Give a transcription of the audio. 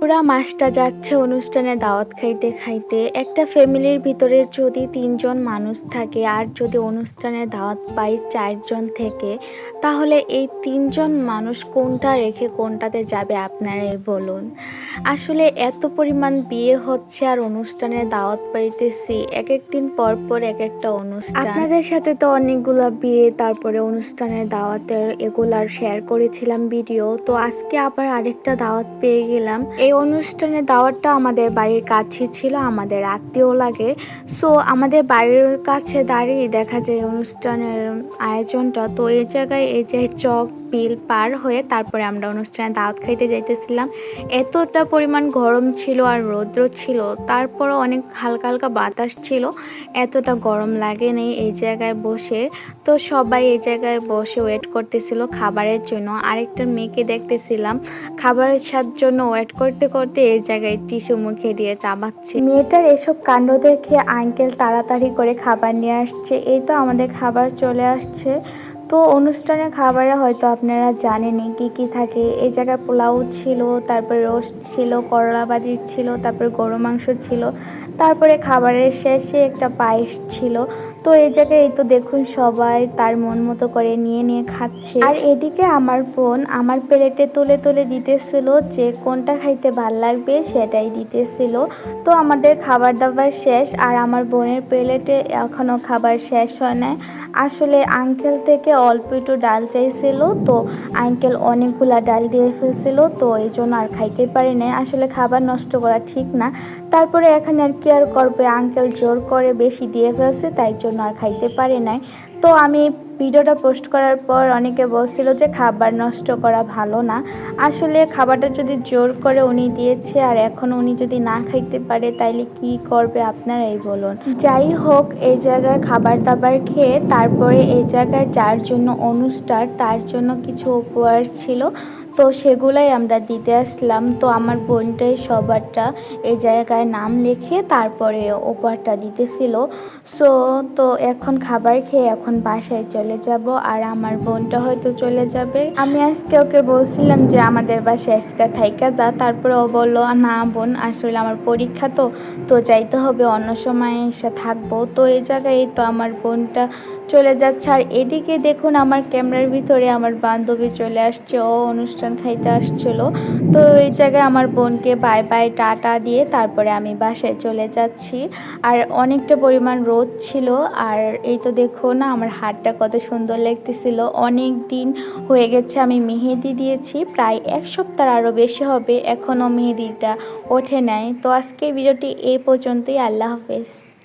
পুরা মাসটা যাচ্ছে অনুষ্ঠানে দাওয়াত খাইতে খাইতে। একটা ফ্যামিলির ভিতরে যদি তিনজন মানুষ থাকে আর যদি অনুষ্ঠানে দাওয়াত পাই চারজন থেকে, তাহলে এই তিনজন মানুষ কোনটা রেখে কোনটাতে যাবে আপনারাই বলুন। আসলে এত পরিমাণ বিয়ে হচ্ছে আর অনুষ্ঠানে দাওয়াত পাইতেছি এক এক দিন পর পর এক একটা অনুষ্ঠান। আপনাদের সাথে তো অনেকগুলো বিয়ে, তারপরে অনুষ্ঠানের দাওয়াতের এগুলার শেয়ার করেছিলাম ভিডিও তো আজকে আবার আরেকটা দাওয়াত পেয়ে গেলাম। এই অনুষ্ঠানে দাওয়াতটা আমাদের বাড়ির কাছে ছিল, আমাদের আত্মীয় লাগে। সো আমাদের বাড়ির কাছে দাঁড়িয়ে দেখা যায় অনুষ্ঠানের আয়োজনটা। তো এই জায়গায় এই যে চক বিল পার হয়ে তারপরে আমরা অনুষ্ঠানে দাওয়াত খাইতে যাইতেছিলাম। এতটা পরিমাণ গরম ছিল আর রৌদ্র ছিল, তারপরও অনেক হালকা হালকা বাতাস ছিল। এতটা গরম লাগে নেই এই জায়গায় বসে। তো সবাই এই জায়গায় বসে ওয়েট করতেছিল খাবারের জন্য। আরেকটা মেয়েকে দেখতেছিলাম, খাবারের স্বাদ জন্য ওয়েট করতে করতে এই জায়গায় টিস্যু মুখে দিয়ে চাবাচ্ছে মেয়েটার এসব কাণ্ড দেখে আঙ্কেল তাড়াতাড়ি করে খাবার নিয়ে আসছে। এই তো আমাদের খাবার চলে আসছে। তো অনুষ্ঠানের খাবারে হয়তো আপনারা জানেনই কি কি থাকে। এই জায়গায় পোলাও ছিল, তারপরে রোস্ট ছিল, করলা ভাজি ছিল, তারপরে গরু মাংস ছিল, তারপরে খাবারের শেষে একটা পায়েস ছিল। তো এই জায়গায় এই তো দেখুন সবাই তার মন মতো করে নিয়ে নিয়ে খাচ্ছে। আর এদিকে আমার বোন আমার প্লেটে তুলে তুলে দিতেছিল, যে কোনটা খাইতে ভালো লাগবে সেটাই দিতেছিল। তো আমাদের খাবার দাবার শেষ, আর আমার বোনের প্লেটে এখনও খাবার শেষ হয় নাই। আসলে আঙ্কেল থেকে অল্প একটু ডাল চাইছিল, তো আঙ্কেল অনেকগুলা ডাল দিয়ে ফেলছিল, তো এই জন্য আর খাইতে পারি নাই। আসলে খাবার নষ্ট করা ঠিক না। তারপরে এখানে আর কি আর করবে? আঙ্কেল জোর করে বেশি দিয়ে ফেলছে, তাই জন্য আর খাইতে পারে নাই। তো আমি ভিডিওটা পোস্ট করার পর অনেকে বলছিল যে খাবার নষ্ট করা ভালো না। আসলে খাবারটা যদি জোর করে উনি দিয়েছে আর এখন উনি যদি না খাইতে পারে, তাইলে কি করবে আপনারাই বলুন। যাই হোক এই জায়গায় খাবার দাবার খেয়ে তারপরে এই জায়গায় যার জন্য অনুষ্ঠান তার জন্য কিছু উপহার ছিল। তো সেগুলাই আমরা দিতে আসলাম। তো আমার বোনটাই সবারটা এই জায়গায় নাম লিখে তারপরে ওপারটা দিতেছিল। সো তো এখন খাবার খেয়ে এখন বাসায় চলে যাব আর আমার বোনটা হয়তো চলে যাবে। আমি আজকে ওকে বলছিলাম যে আমাদের বাসায় আজকে থাইকা যা। তারপরে ও বলল, না বোন, আসলে আমার পরীক্ষা তো তো যাইতে হবে, অন্য সময় এসে থাকব। তো এই জায়গায় তো আমার বোনটা চলে যাচ্ছে। আর এদিকে দেখুন আমার ক্যামেরার ভিতরে আমার বান্ধবী চলে আসছে। ও অনুষ্ঠান খাইতে আসছিল। তো এই জায়গায় আমার বোনকে বাই বাই টাটা দিয়ে তারপরে আমি বাসায় চলে যাচ্ছি। আর অনেকটা পরিমাণ রোদ ছিল। আর এই তো দেখো না, আমার হাতটা কত সুন্দর লাগতেছিল। অনেক দিন হয়ে গেছে, আমি মেহেদি দিয়েছি। প্রায় এক সপ্তাহ আরও বেশি হবে এখনও মেহেদিটা ওঠে নাই। তো আজকের ভিডিওটি এই পর্যন্তই। আল্লাহ হাফেজ।